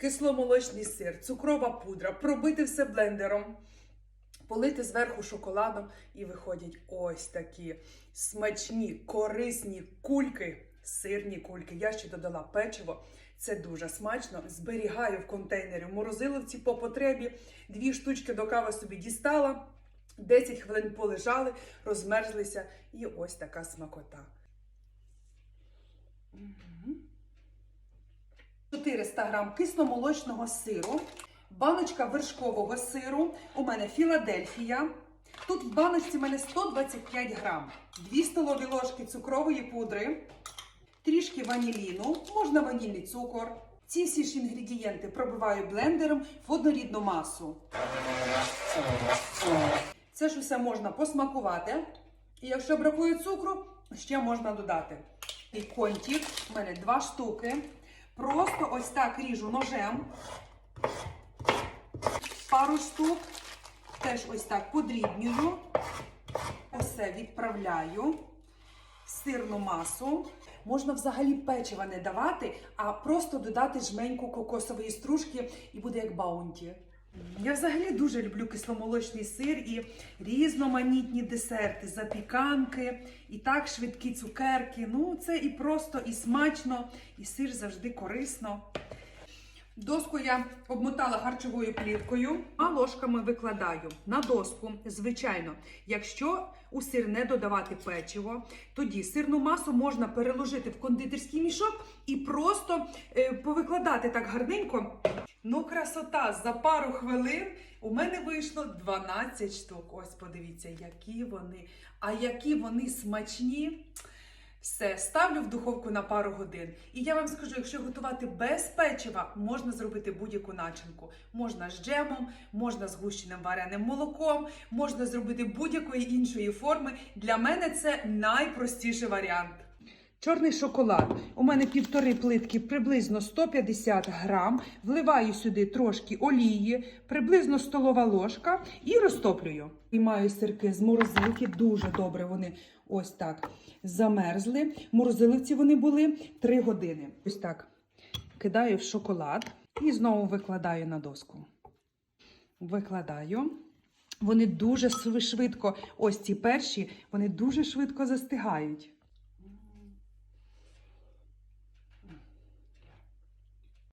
кисломолочний сир, цукрова пудра, пробити все блендером, полити зверху шоколадом і виходять ось такі смачні, корисні кульки, сирні кульки. Я ще додала печиво. Це дуже смачно. Зберігаю в контейнері в морозиловці по потребі. Дві штучки до кави собі дістала. 10 хвилин полежали, розмерзлися, і ось така смакота. Мгм. 400 грам кисломолочного сиру, баночка вершкового сиру. У мене Філадельфія. Тут в баночці в мене 125 грам, 2 столові ложки цукрової пудри, трішки ваніліну, можна ванільний цукор. Ці всі ж інгредієнти пробиваю блендером в однорідну масу. Це ж усе можна посмакувати. І якщо бракує цукру, ще можна додати. І контік, у мене два штуки. Просто ось так ріжу ножем. Пару штук. Теж ось так подрібнюю. Усе відправляю в сирну масу. Можна взагалі печива не давати, а просто додати жменьку кокосової стружки і буде як баунті. Я взагалі дуже люблю кисломолочний сир і різноманітні десерти, запіканки, і так швидкі цукерки. Ну, це і просто, і смачно, і сир завжди корисно. Доску я обмотала харчовою плівкою, а ложками викладаю на доску. Звичайно, якщо у сир не додавати печиво, тоді сирну масу можна переложити в кондитерський мішок і просто е, повикладати так гарненько. Ну, красота, за пару хвилин у мене вийшло 12 штук. Ось подивіться, які вони, а які вони смачні. Все, ставлю в духовку на пару годин. І я вам скажу, якщо готувати без печива, можна зробити будь-яку начинку. Можна з джемом, можна з гущеним вареним молоком, можна зробити будь-якої іншої форми. Для мене це найпростіший варіант. Чорний шоколад. У мене півтори плитки, приблизно 150 грам. Вливаю сюди трошки олії, приблизно столова ложка і розтоплюю. І маю сирки з морозилки. Дуже добре вони ось так замерзли. В морозиловці вони були 3 години. Ось так кидаю в шоколад і знову викладаю на доску. Викладаю. Вони дуже швидко, ось ці перші, вони дуже швидко застигають.